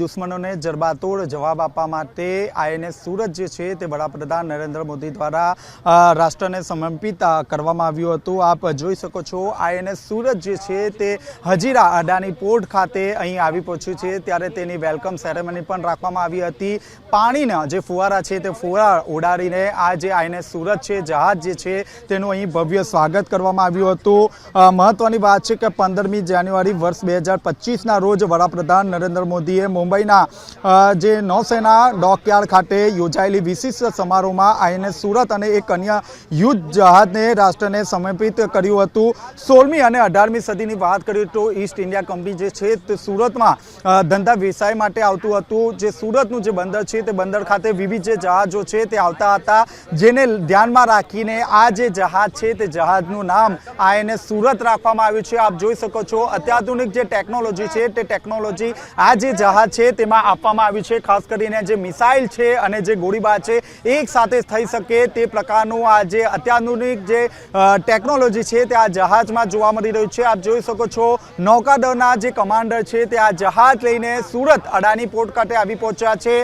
દુશ્મનોને જડબાતોડ જવાબ આપવા માટે આઈએનએસ સુરત જે છે તે વડાપ્રધાન નરેન્દ્ર મોદી દ્વારા રાષ્ટ્રને સમર્પિત કરવામાં આવ્યું હતું. આપ જોઈ શકો છો, આઈએનએસ સુરત જે છે તે હજીરા અડાની પોર્ટ ખાતે અહીં આવી પહોંચ્યું છે. ત્યારે તેની વેલકમ સેરેમની પણ રાખવામાં આવી હતી. પાણીના જે ફુવારા છે તે ફુવારા ઉડાડીને આ જે આઈએનએસ સુરત છે, જહાજ જે છે તેનું અહીં ભવ્ય સ્વાગત કરવામાં આવ્યું હતું. મહત્વની વાત છે કે પંદરમી જાન્યુઆરી વર્ષ બે હજાર પચીસના રોજ વડાપ્રધાન નરેન્દ્ર મોદીએ મુંબઈના જે નૌસેના ડોકયાર્ડ ખાતે યોજાયેલી વિશિષ્ટ સમારોહમાં આઈએનએસ સુરત અને એક અન્ય યુદ્ધ જહાજને રાષ્ટ્રને સમર્પિત કર્યું હતું. સોળમી અને અઢારમી સદીની વાત કરીએ તો ઈસ્ટ ઇન્ડિયા કંપની જે છે તે સુરતમાં ધંધા વ્યવસાય માટે આવતું હતું. જે સુરતનું જે બંદર છે તે બંદર ખાતે વિવિધ જે જહાજો છે તે આવતા હતા, જેને ધ્યાનમાં રાખીને આ જે જહાજ છે તે જહાજનું નામ આઈએનએસ સુરત રાખવામાં આવ્યું છે. આપ જોઈ શકો છો, અત્યાધુનિક જે ટેકનોલોજી છે તે ટેકનોલોજી આ જે જહાજ છે, તેમાં આપવામાં આવ્યું છે, ખાસ કરીને જે મિસાઇલ છે અને જે ગોળીબાર છે, એક સાથે થઈ શકે તે પ્રકારનું આ જે અત્યાધુનિક જે ટેકનોલોજી છે તે આ જહાજમાં જોવા મળી રહ્યું છે. આપ જોઈ શકો છો, નૌકાદળના જે કમાન્ડર છે તે આ જહાજ લઈને સુરત અડાની પોર્ટ ખાતે આવી પહોંચ્યા છે.